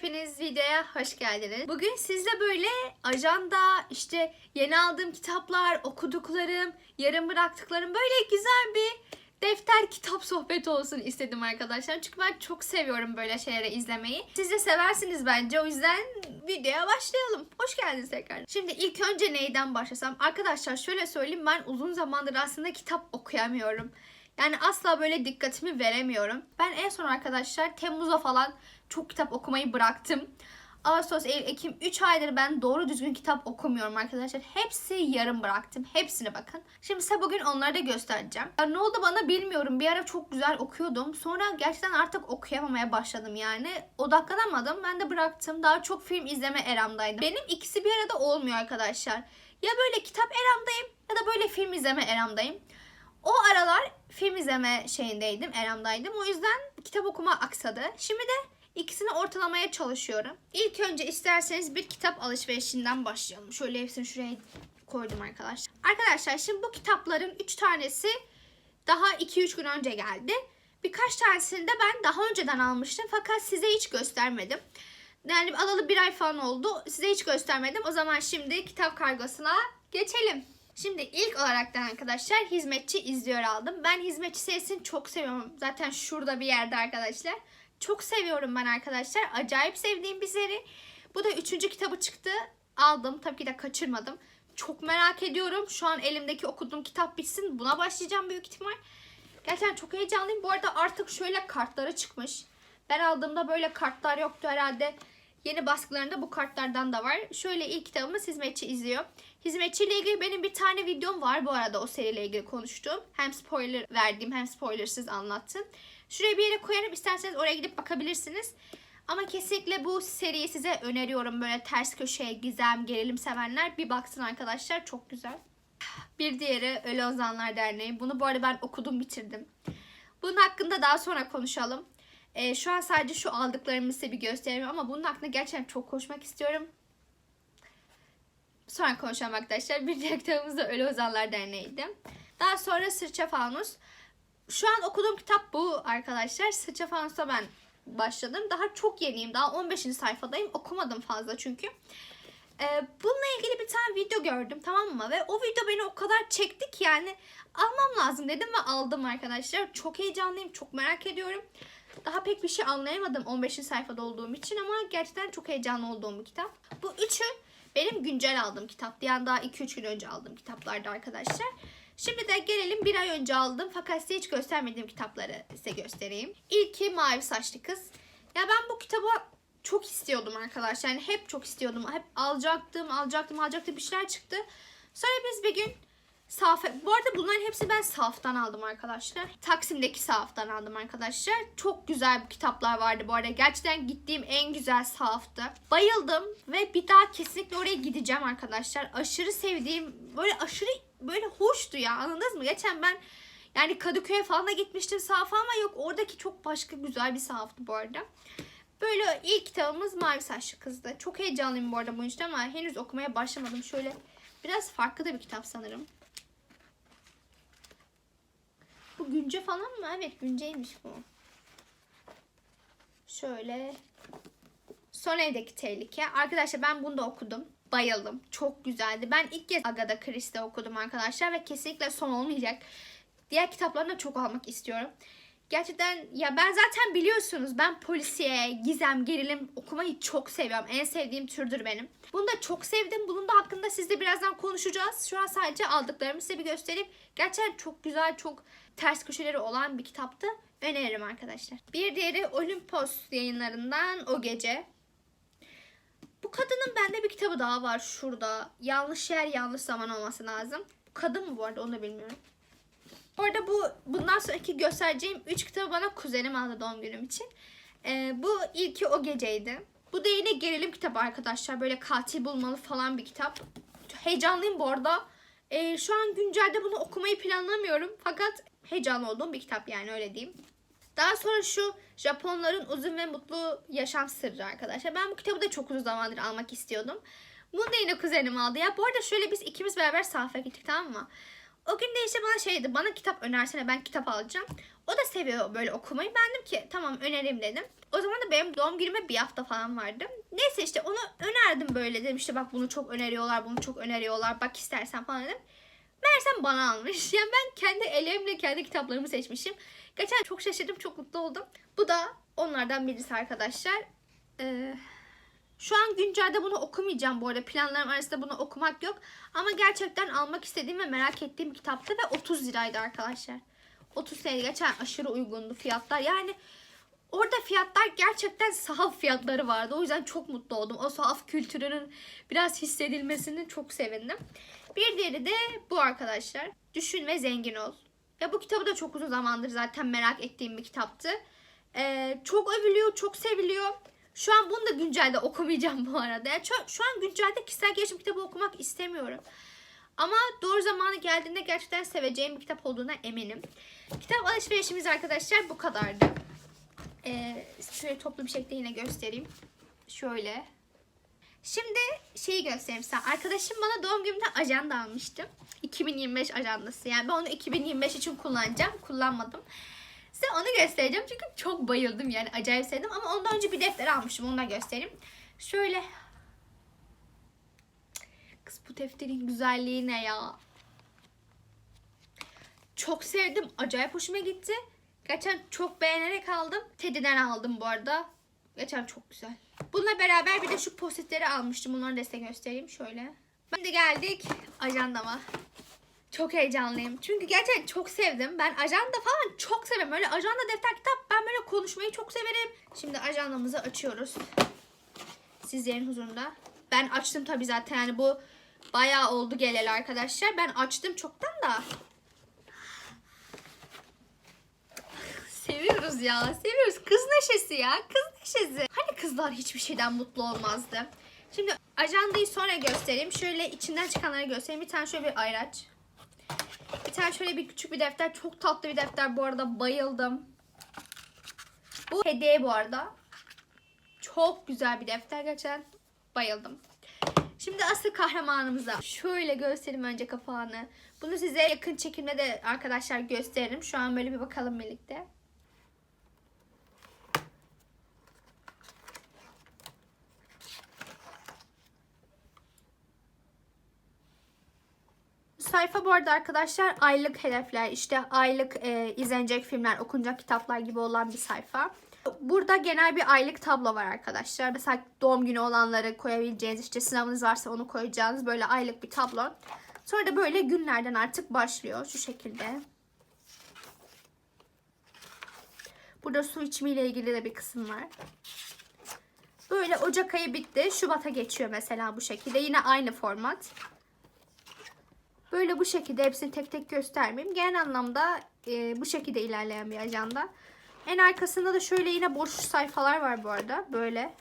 hepiniz videoya hoş geldiniz. Bugün sizle böyle ajanda, işte yeni aldığım kitaplar, okuduklarım, yarım bıraktıklarım böyle güzel bir defter kitap sohbeti olsun istedim arkadaşlar. Çünkü ben çok seviyorum böyle şeyleri izlemeyi. Siz de seversiniz bence. O yüzden videoya başlayalım. Hoş geldiniz tekrar. Şimdi ilk önce neyden başlasam? Arkadaşlar şöyle söyleyeyim ben uzun zamandır aslında kitap okuyamıyorum. Yani asla böyle dikkatimi veremiyorum. Ben en son arkadaşlar Temmuz'a falan çok kitap okumayı bıraktım. Ağustos, Eylül, Ekim 3 aydır ben doğru düzgün kitap okumuyorum arkadaşlar. Hepsi yarım bıraktım. Hepsine bakın. Şimdi size bugün onları da göstereceğim. Ya ne oldu bana bilmiyorum. Bir ara çok güzel okuyordum. Sonra gerçekten artık okuyamamaya başladım yani. Odaklanamadım. Ben de bıraktım. Daha çok film izleme eramdaydım. Benim ikisi bir arada olmuyor arkadaşlar. Ya böyle kitap eramdayım ya da böyle film izleme eramdayım. O aralar film izleme şeyindeydim, eramdaydım. O yüzden kitap okuma aksadı. Şimdi de ikisini ortalamaya çalışıyorum. İlk önce isterseniz bir kitap alışverişinden başlayalım. Şöyle hepsini şuraya koydum arkadaşlar. Arkadaşlar şimdi bu kitapların 3 tanesi daha 2-3 gün önce geldi. Birkaç tanesini de ben daha önceden almıştım fakat size hiç göstermedim. Yani alalı bir ay falan oldu. Size hiç göstermedim. O zaman şimdi kitap kargosuna geçelim. Şimdi ilk olaraktan arkadaşlar hizmetçi izliyor aldım. Ben hizmetçi serisini çok seviyorum. Zaten şurada bir yerde arkadaşlar. Çok seviyorum ben arkadaşlar. Acayip sevdiğim bir seri. Bu da üçüncü kitabı çıktı. Aldım. Tabii ki de kaçırmadım. Çok merak ediyorum. Şu an elimdeki okuduğum kitap bitsin. Buna başlayacağım büyük ihtimal. Gerçekten çok heyecanlıyım. Bu arada artık şöyle kartları çıkmış. Ben aldığımda böyle kartlar yoktu herhalde. Yeni baskılarında bu kartlardan da var. Şöyle ilk kitabımız Hizmetçi izliyor. Hizmetçi ile ilgili benim bir tane videom var bu arada o seriyle ilgili konuştuğum. Hem spoiler verdiğim hem spoilersız anlattım. Şuraya bir yere koyarım isterseniz oraya gidip bakabilirsiniz. Ama kesinlikle bu seriyi size öneriyorum. Böyle ters köşe, gizem, gerilim sevenler bir baksın arkadaşlar. Çok güzel. Bir diğeri Ölü Ozanlar Derneği. Bunu bu arada ben okudum bitirdim. Bunun hakkında daha sonra konuşalım. Ee, şu an sadece şu aldıklarımı size bir göstereyim ama bunun hakkında gerçekten çok konuşmak istiyorum. Sonra konuşalım arkadaşlar. Bir diğer kitabımız da Ölü Ozanlar Derneği'ydi. Daha sonra Sırça Fanus. Şu an okuduğum kitap bu arkadaşlar. Sırça Fanus'a ben başladım. Daha çok yeniyim. Daha 15. sayfadayım. Okumadım fazla çünkü. Ee, bununla ilgili bir tane video gördüm tamam mı? Ve o video beni o kadar çekti ki yani almam lazım dedim ve aldım arkadaşlar. Çok heyecanlıyım. Çok merak ediyorum. Daha pek bir şey anlayamadım 15. sayfada olduğum için ama gerçekten çok heyecanlı olduğum bir kitap. Bu üçü benim güncel aldığım kitaptı. Yani daha 2-3 gün önce aldığım kitaplardı arkadaşlar. Şimdi de gelelim bir ay önce aldım fakat size hiç göstermediğim kitapları size göstereyim. İlki Mavi Saçlı Kız. Ya ben bu kitabı çok istiyordum arkadaşlar. Yani hep çok istiyordum. Hep alacaktım, alacaktım, alacaktım bir şeyler çıktı. Sonra biz bir gün Saf. Bu arada bunların hepsi ben Saf'tan aldım arkadaşlar. Taksim'deki Saf'tan aldım arkadaşlar. Çok güzel kitaplar vardı bu arada. Gerçekten gittiğim en güzel Saf'tı. Bayıldım ve bir daha kesinlikle oraya gideceğim arkadaşlar. Aşırı sevdiğim, böyle aşırı böyle hoştu ya. Anladınız mı? Geçen ben yani Kadıköy'e falan da gitmiştim Saf'a ama yok oradaki çok başka güzel bir Saf'tı bu arada. Böyle ilk kitabımız Mavi Saçlı Kız'dı. Çok heyecanlıyım bu arada bu işte ama henüz okumaya başlamadım. Şöyle biraz farklı da bir kitap sanırım. Bu günce falan mı? Evet günceymiş bu. Şöyle. Son evdeki tehlike. Arkadaşlar ben bunu da okudum. Bayıldım. Çok güzeldi. Ben ilk kez Agatha Christie okudum arkadaşlar ve kesinlikle son olmayacak. Diğer kitaplarını çok almak istiyorum. Gerçekten ya ben zaten biliyorsunuz ben polisiye, gizem, gerilim okumayı çok seviyorum. En sevdiğim türdür benim. Bunu da çok sevdim. Bunun da hakkında sizle birazdan konuşacağız. Şu an sadece aldıklarımı size bir göstereyim. Gerçekten çok güzel, çok ters köşeleri olan bir kitaptı. Öneririm arkadaşlar. Bir diğeri Olimpos yayınlarından O Gece. Bu kadının bende bir kitabı daha var şurada. Yanlış yer, yanlış zaman olması lazım. Bu kadın mı bu arada onu da bilmiyorum. Bu arada bu bundan sonraki göstereceğim 3 kitabı bana kuzenim aldı doğum günüm için. Ee, bu ilki o geceydi. Bu da yine gerilim kitabı arkadaşlar. Böyle katil bulmalı falan bir kitap. Heyecanlıyım bu arada. Ee, şu an güncelde bunu okumayı planlamıyorum. Fakat heyecanlı olduğum bir kitap yani öyle diyeyim. Daha sonra şu Japonların uzun ve mutlu yaşam sırrı arkadaşlar. Ben bu kitabı da çok uzun zamandır almak istiyordum. Bunu da yine kuzenim aldı ya. Bu arada şöyle biz ikimiz beraber sahafaya gittik tamam mı? O gün de işte bana şey dedi. Bana kitap önersene ben kitap alacağım. O da seviyor böyle okumayı. Ben dedim ki tamam önereyim dedim. O zaman da benim doğum günüme bir hafta falan vardı. Neyse işte onu önerdim böyle dedim işte bak bunu çok öneriyorlar, bunu çok öneriyorlar. Bak istersen falan dedim. Meğersem bana almış. Yani ben kendi elimle kendi kitaplarımı seçmişim. Geçen çok şaşırdım, çok mutlu oldum. Bu da onlardan birisi arkadaşlar. Ee, şu an güncelde bunu okumayacağım bu arada. Planlarım arasında bunu okumak yok. Ama gerçekten almak istediğim ve merak ettiğim kitaptı ve 30 liraydı arkadaşlar. 30 TL geçen aşırı uygundu fiyatlar. Yani orada fiyatlar gerçekten sahaf fiyatları vardı. O yüzden çok mutlu oldum. O sahaf kültürünün biraz hissedilmesini çok sevindim. Bir diğeri de bu arkadaşlar. Düşün ve zengin ol. Ya bu kitabı da çok uzun zamandır zaten merak ettiğim bir kitaptı. Ee, çok övülüyor, çok seviliyor. Şu an bunu da güncelde okumayacağım bu arada. Yani şu, şu an güncelde kişisel gelişim kitabı okumak istemiyorum. Ama doğru zamanı geldiğinde gerçekten seveceğim bir kitap olduğuna eminim. Kitap alışverişimiz arkadaşlar bu kadardı. Ee, şöyle toplu bir şekilde yine göstereyim. Şöyle. Şimdi şeyi göstereyim size. Arkadaşım bana doğum günümde ajanda almıştı. 2025 ajandası. Yani ben onu 2025 için kullanacağım. Kullanmadım. Size onu göstereceğim çünkü çok bayıldım yani acayip sevdim. Ama ondan önce bir defter almıştım onu da göstereyim. Şöyle. Kız bu defterin güzelliği ne ya? Çok sevdim. Acayip hoşuma gitti. Geçen çok beğenerek aldım. Teddy'den aldım bu arada. Geçen çok güzel. Bununla beraber bir de şu postitleri almıştım. Bunları da size göstereyim şöyle. De geldik ajandama. Çok heyecanlıyım. Çünkü gerçekten çok sevdim. Ben ajanda falan çok severim. Öyle ajanda, defter, kitap ben böyle konuşmayı çok severim. Şimdi ajandamızı açıyoruz. Sizlerin huzurunda. Ben açtım tabii zaten. Yani bu bayağı oldu geleli arkadaşlar. Ben açtım çoktan da. Seviyoruz ya. Seviyoruz. Kız neşesi ya. Kız neşesi. Hani kızlar hiçbir şeyden mutlu olmazdı. Şimdi ajandayı sonra göstereyim. Şöyle içinden çıkanları göstereyim. Bir tane şöyle bir ayraç. Bir tane şöyle bir küçük bir defter. Çok tatlı bir defter bu arada. Bayıldım. Bu hediye bu arada. Çok güzel bir defter geçen. Bayıldım. Şimdi asıl kahramanımıza şöyle göstereyim önce kapağını. Bunu size yakın çekimde de arkadaşlar gösteririm. Şu an böyle bir bakalım birlikte. Sayfa bu arada arkadaşlar aylık hedefler, işte aylık e, izlenecek filmler, okunacak kitaplar gibi olan bir sayfa. Burada genel bir aylık tablo var arkadaşlar. Mesela doğum günü olanları koyabileceğiniz, işte sınavınız varsa onu koyacağınız böyle aylık bir tablo. Sonra da böyle günlerden artık başlıyor şu şekilde. Burada su içmeyle ilgili de bir kısım var. Böyle Ocak ayı bitti. Şubat'a geçiyor mesela bu şekilde. Yine aynı format. Böyle bu şekilde hepsini tek tek göstermeyeyim. Genel anlamda e, bu şekilde ilerleyen bir ajanda. En arkasında da şöyle yine boş sayfalar var bu arada. Böyle.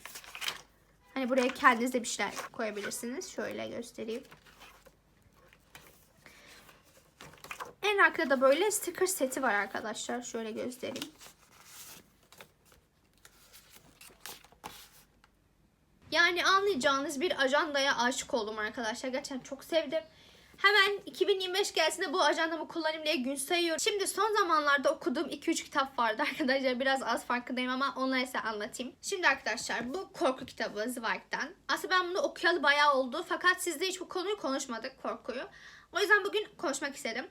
Hani buraya kendiniz de bir şeyler koyabilirsiniz. Şöyle göstereyim. En arkada da böyle sticker seti var arkadaşlar. Şöyle göstereyim. Yani anlayacağınız bir ajandaya aşık oldum arkadaşlar. Gerçekten çok sevdim. Hemen 2025 gelsin de bu ajandamı kullanayım diye gün sayıyorum. Şimdi son zamanlarda okuduğum 2-3 kitap vardı arkadaşlar. Biraz az farkındayım ama onları size anlatayım. Şimdi arkadaşlar bu korku kitabı Zweig'den. Aslında ben bunu okuyalı bayağı oldu. Fakat sizde hiç bu konuyu konuşmadık korkuyu. O yüzden bugün konuşmak istedim.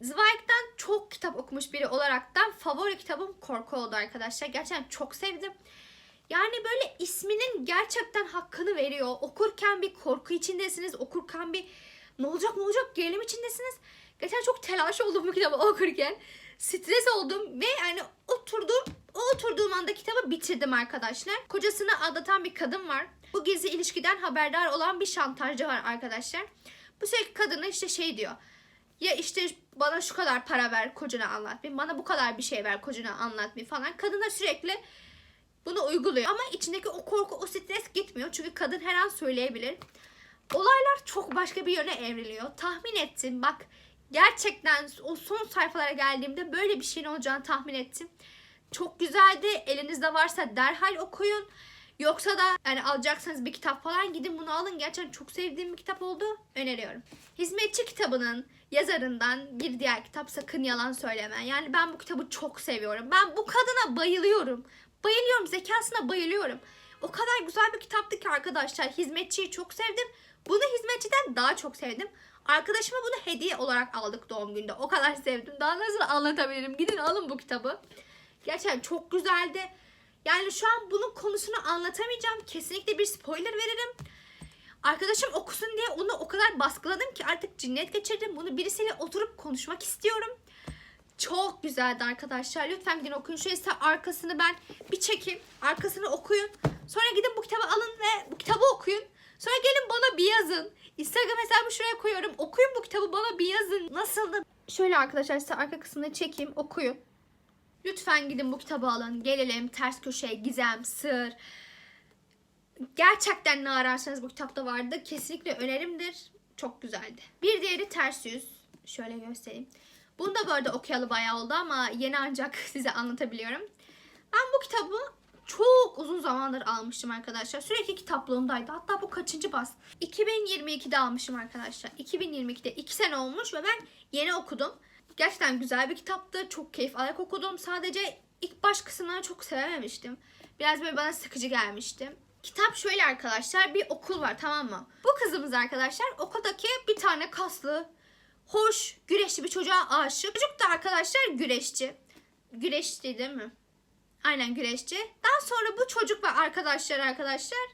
Zweig'den çok kitap okumuş biri olaraktan favori kitabım korku oldu arkadaşlar. Gerçekten çok sevdim. Yani böyle isminin gerçekten hakkını veriyor. Okurken bir korku içindesiniz. Okurken bir ne olacak ne olacak gerilim içindesiniz. Geçen çok telaş oldum bu kitabı okurken. Stres oldum ve yani oturdum. O oturduğum anda kitabı bitirdim arkadaşlar. Kocasını aldatan bir kadın var. Bu gizli ilişkiden haberdar olan bir şantajcı var arkadaşlar. Bu sürekli kadına işte şey diyor. Ya işte bana şu kadar para ver kocana anlatmayayım. Bana bu kadar bir şey ver kocana anlatmayayım falan. Kadına sürekli bunu uyguluyor. Ama içindeki o korku, o stres gitmiyor. Çünkü kadın her an söyleyebilir. Olaylar çok başka bir yöne evriliyor. Tahmin ettim. Bak gerçekten o son sayfalara geldiğimde böyle bir şeyin olacağını tahmin ettim. Çok güzeldi. Elinizde varsa derhal okuyun. Yoksa da yani alacaksanız bir kitap falan gidin bunu alın. Gerçekten çok sevdiğim bir kitap oldu. Öneriyorum. Hizmetçi kitabının yazarından bir diğer kitap Sakın Yalan Söyleme. Yani ben bu kitabı çok seviyorum. Ben bu kadına bayılıyorum. Bayılıyorum. Zekasına bayılıyorum. O kadar güzel bir kitaptı ki arkadaşlar. Hizmetçiyi çok sevdim. Bunu hizmetçiden daha çok sevdim. Arkadaşıma bunu hediye olarak aldık doğum günde. O kadar sevdim. Daha nasıl anlatabilirim? Gidin alın bu kitabı. Gerçekten çok güzeldi. Yani şu an bunun konusunu anlatamayacağım. Kesinlikle bir spoiler veririm. Arkadaşım okusun diye onu o kadar baskıladım ki artık cinnet geçirdim. Bunu birisiyle oturup konuşmak istiyorum. Çok güzeldi arkadaşlar. Lütfen gidin okuyun. Şöyle arkasını ben bir çekeyim. Arkasını okuyun. Sonra gidin bu kitabı alın ve bu kitabı okuyun. Sonra gelin bana bir yazın. Instagram hesabımı şuraya koyuyorum. Okuyun bu kitabı bana bir yazın. Nasıldı? Şöyle arkadaşlar size arka kısmını çekeyim. Okuyun. Lütfen gidin bu kitabı alın. Gelelim ters köşe, gizem, sır. Gerçekten ne ararsanız bu kitapta vardı. Kesinlikle önerimdir. Çok güzeldi. Bir diğeri ters yüz. Şöyle göstereyim. Bunu da bu arada okuyalı bayağı oldu ama yeni ancak size anlatabiliyorum. Ben bu kitabı çok uzun zamandır almıştım arkadaşlar. Sürekli kitaplığımdaydı. Hatta bu kaçıncı bas? 2022'de almışım arkadaşlar. 2022'de 2 sene olmuş ve ben yeni okudum. Gerçekten güzel bir kitaptı. Çok keyif alarak okudum. Sadece ilk baş kısımlarını çok sevememiştim. Biraz böyle bana sıkıcı gelmişti. Kitap şöyle arkadaşlar. Bir okul var tamam mı? Bu kızımız arkadaşlar okuldaki bir tane kaslı, hoş, güreşçi bir çocuğa aşık. Çocuk da arkadaşlar güreşçi. Güreşçi değil mi? Aynen güreşçi. Daha sonra bu çocuk ve arkadaşlar arkadaşlar.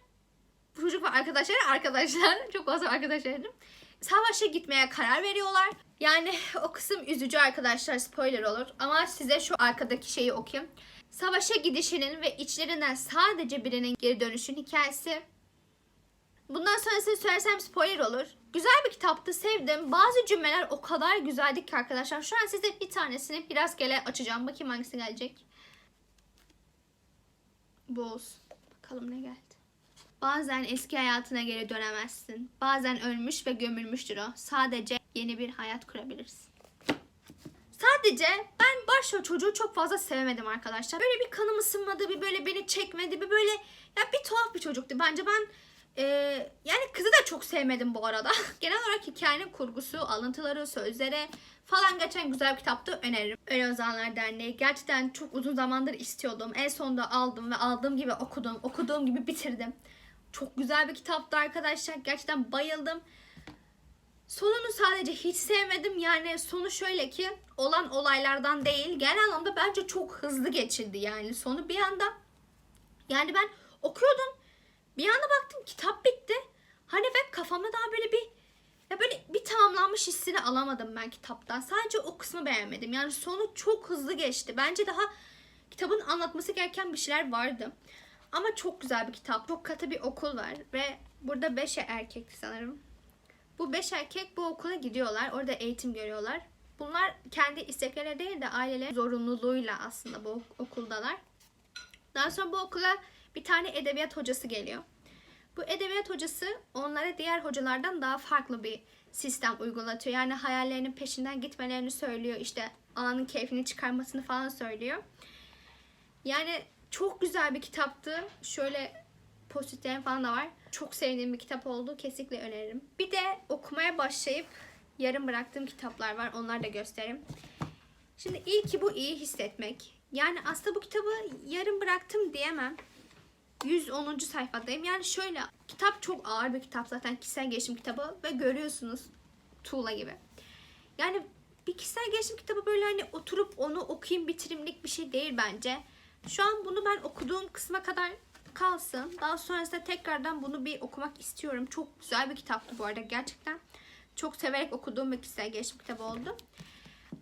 Bu çocuk ve arkadaşları arkadaşlar. Çok fazla arkadaşlarım. Savaşa gitmeye karar veriyorlar. Yani o kısım üzücü arkadaşlar spoiler olur. Ama size şu arkadaki şeyi okuyayım. Savaşa gidişinin ve içlerinden sadece birinin geri dönüşün hikayesi. Bundan sonrasını söylersem spoiler olur. Güzel bir kitaptı, sevdim. Bazı cümleler o kadar güzeldi ki arkadaşlar. Şu an size bir tanesini biraz gele açacağım. Bakayım hangisi gelecek. Boz. Bakalım ne geldi. Bazen eski hayatına geri dönemezsin. Bazen ölmüş ve gömülmüştür o. Sadece yeni bir hayat kurabilirsin. Sadece ben başrol çocuğu çok fazla sevemedim arkadaşlar. Böyle bir kanım ısınmadı, bir böyle beni çekmedi, bir böyle ya bir tuhaf bir çocuktu. Bence ben e, yani kızı da çok sevmedim bu arada. Genel olarak hikayenin kurgusu, alıntıları, sözleri falan geçen güzel bir kitaptı öneririm. Öyle Ozanlar Derneği gerçekten çok uzun zamandır istiyordum. En sonunda aldım ve aldığım gibi okudum. Okuduğum gibi bitirdim. Çok güzel bir kitaptı arkadaşlar. Gerçekten bayıldım. Sonunu sadece hiç sevmedim. Yani sonu şöyle ki olan olaylardan değil. Genel anlamda bence çok hızlı geçildi yani sonu bir anda. Yani ben okuyordum. Bir anda baktım kitap bitti. Hani ve kafamda daha böyle bir ya böyle bir tamamlanmış hissini alamadım ben kitaptan. Sadece o kısmı beğenmedim. Yani sonu çok hızlı geçti. Bence daha kitabın anlatması gereken bir şeyler vardı. Ama çok güzel bir kitap. Çok katı bir okul var ve burada beş erkek sanırım. Bu beş erkek bu okula gidiyorlar. Orada eğitim görüyorlar. Bunlar kendi istekleri değil de aileler zorunluluğuyla aslında bu okuldalar. Daha sonra bu okula bir tane edebiyat hocası geliyor. Bu edebiyat hocası onlara diğer hocalardan daha farklı bir sistem uygulatıyor. Yani hayallerinin peşinden gitmelerini söylüyor. İşte anın keyfini çıkarmasını falan söylüyor. Yani çok güzel bir kitaptı. Şöyle postitlerim falan da var. Çok sevdiğim bir kitap oldu. Kesinlikle öneririm. Bir de okumaya başlayıp yarım bıraktığım kitaplar var. Onları da gösteririm. Şimdi ilki bu iyi hissetmek. Yani aslında bu kitabı yarım bıraktım diyemem. 110. sayfadayım. Yani şöyle kitap çok ağır bir kitap zaten kişisel gelişim kitabı ve görüyorsunuz tuğla gibi. Yani bir kişisel gelişim kitabı böyle hani oturup onu okuyayım bitirimlik bir şey değil bence. Şu an bunu ben okuduğum kısma kadar kalsın. Daha sonrasında tekrardan bunu bir okumak istiyorum. Çok güzel bir kitaptı bu arada gerçekten. Çok severek okuduğum bir kişisel gelişim kitabı oldu.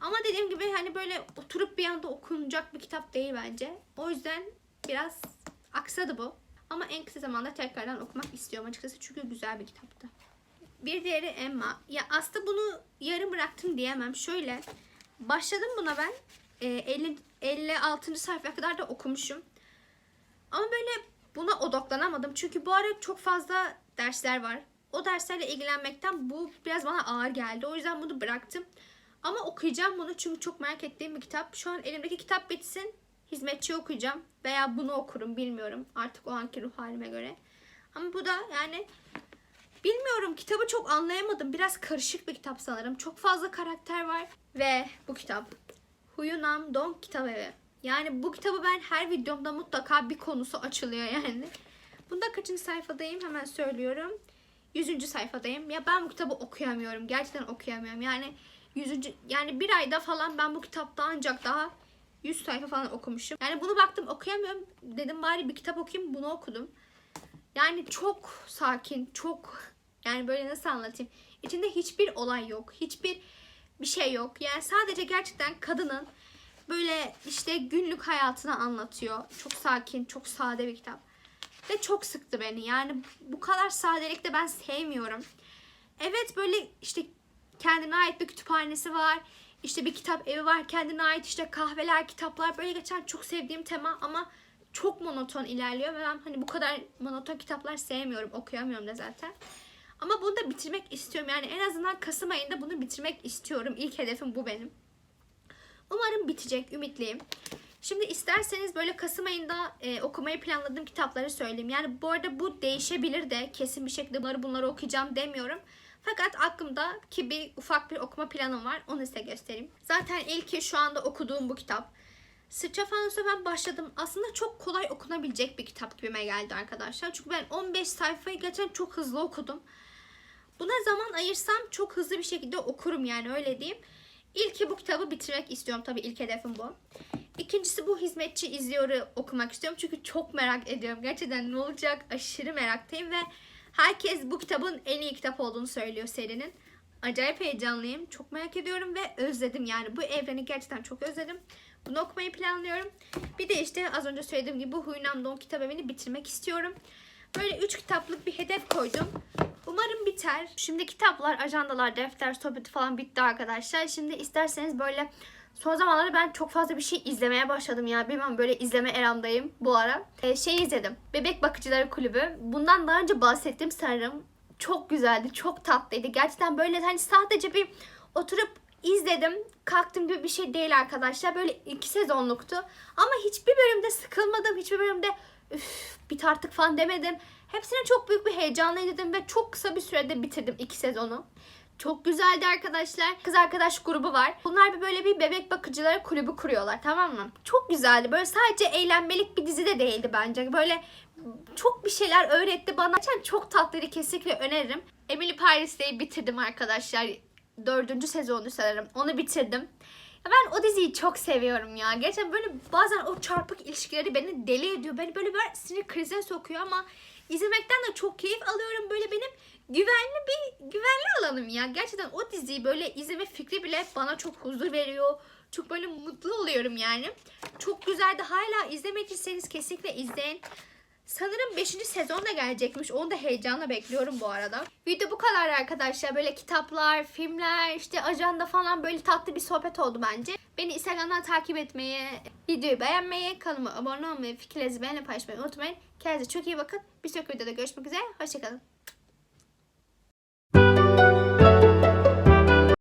Ama dediğim gibi hani böyle oturup bir anda okunacak bir kitap değil bence. O yüzden biraz aksadı bu. Ama en kısa zamanda tekrardan okumak istiyorum açıkçası çünkü güzel bir kitaptı. Bir diğeri Emma. Ya aslında bunu yarım bıraktım diyemem. Şöyle başladım buna ben. e, 50 56. sayfaya kadar da okumuşum. Ama böyle buna odaklanamadım. Çünkü bu ara çok fazla dersler var. O derslerle ilgilenmekten bu biraz bana ağır geldi. O yüzden bunu bıraktım. Ama okuyacağım bunu çünkü çok merak ettiğim bir kitap. Şu an elimdeki kitap bitsin. Hizmetçi okuyacağım. Veya bunu okurum bilmiyorum. Artık o anki ruh halime göre. Ama bu da yani Bilmiyorum kitabı çok anlayamadım. Biraz karışık bir kitap sanırım. Çok fazla karakter var. Ve bu kitap. Huyunam Don Kitap Evi. Yani bu kitabı ben her videomda mutlaka bir konusu açılıyor yani. Bunda kaçıncı sayfadayım hemen söylüyorum. Yüzüncü sayfadayım. Ya ben bu kitabı okuyamıyorum. Gerçekten okuyamıyorum. Yani yüzüncü, yani bir ayda falan ben bu kitapta ancak daha 100 sayfa falan okumuşum. Yani bunu baktım okuyamıyorum. Dedim bari bir kitap okuyayım bunu okudum. Yani çok sakin, çok yani böyle nasıl anlatayım? İçinde hiçbir olay yok. Hiçbir bir şey yok. Yani sadece gerçekten kadının böyle işte günlük hayatını anlatıyor. Çok sakin, çok sade bir kitap. Ve çok sıktı beni. Yani bu kadar sadelik de ben sevmiyorum. Evet böyle işte kendine ait bir kütüphanesi var. İşte bir kitap evi var. Kendine ait işte kahveler, kitaplar böyle geçen çok sevdiğim tema ama çok monoton ilerliyor ve ben hani bu kadar monoton kitaplar sevmiyorum. Okuyamıyorum da zaten. Ama bunu da bitirmek istiyorum. Yani en azından Kasım ayında bunu bitirmek istiyorum. İlk hedefim bu benim. Umarım bitecek. Ümitliyim. Şimdi isterseniz böyle Kasım ayında e, okumayı planladığım kitapları söyleyeyim. Yani bu arada bu değişebilir de kesin bir şekilde bunları bunları okuyacağım demiyorum. Fakat aklımda ki bir ufak bir okuma planım var. Onu size göstereyim. Zaten ilki şu anda okuduğum bu kitap. Sıçra Fanus'a ben başladım. Aslında çok kolay okunabilecek bir kitap gibime geldi arkadaşlar. Çünkü ben 15 sayfayı geçen çok hızlı okudum. Buna zaman ayırsam çok hızlı bir şekilde okurum yani öyle diyeyim. İlki bu kitabı bitirmek istiyorum. Tabii ilk hedefim bu. İkincisi bu hizmetçi izliyoru okumak istiyorum. Çünkü çok merak ediyorum. Gerçekten ne olacak aşırı meraktayım ve herkes bu kitabın en iyi kitap olduğunu söylüyor serinin. Acayip heyecanlıyım. Çok merak ediyorum ve özledim yani. Bu evreni gerçekten çok özledim. Bunu okumayı planlıyorum. Bir de işte az önce söylediğim gibi bu Huynam Don kitap evini bitirmek istiyorum. Böyle 3 kitaplık bir hedef koydum. Umarım biter. Şimdi kitaplar, ajandalar, defter, sohbeti falan bitti arkadaşlar. Şimdi isterseniz böyle son zamanlarda ben çok fazla bir şey izlemeye başladım ya. Bilmem böyle izleme eramdayım bu ara. Ee, şey izledim. Bebek Bakıcıları Kulübü. Bundan daha önce bahsettim sanırım. Çok güzeldi, çok tatlıydı. Gerçekten böyle hani sadece bir oturup izledim. Kalktım gibi bir şey değil arkadaşlar. Böyle iki sezonluktu. Ama hiçbir bölümde sıkılmadım. Hiçbir bölümde üf bit artık falan demedim. Hepsine çok büyük bir heyecanla izledim ve çok kısa bir sürede bitirdim iki sezonu. Çok güzeldi arkadaşlar. Kız arkadaş grubu var. Bunlar bir böyle bir bebek bakıcıları kulübü kuruyorlar tamam mı? Çok güzeldi. Böyle sadece eğlenmelik bir dizi de değildi bence. Böyle çok bir şeyler öğretti bana. Gerçekten çok tatlıydı kesinlikle öneririm. Emily Paris'teyi bitirdim arkadaşlar. Dördüncü sezonu sanırım. Onu bitirdim. Ben o diziyi çok seviyorum ya. Gerçekten böyle bazen o çarpık ilişkileri beni deli ediyor. Beni böyle böyle sinir krizine sokuyor ama izlemekten de çok keyif alıyorum. Böyle benim güvenli bir güvenli alanım ya. Gerçekten o diziyi böyle izleme fikri bile bana çok huzur veriyor. Çok böyle mutlu oluyorum yani. Çok güzeldi. Hala izlemediyseniz kesinlikle izleyin. Sanırım 5. sezon da gelecekmiş. Onu da heyecanla bekliyorum bu arada. Video bu kadar arkadaşlar. Böyle kitaplar, filmler, işte ajanda falan böyle tatlı bir sohbet oldu bence. Beni Instagram'dan takip etmeyi, videoyu beğenmeyi, kanalıma abone olmayı, fikirlerinizi benimle paylaşmayı unutmayın. Kendinize çok iyi bakın. Bir sonraki videoda görüşmek üzere. Hoşçakalın.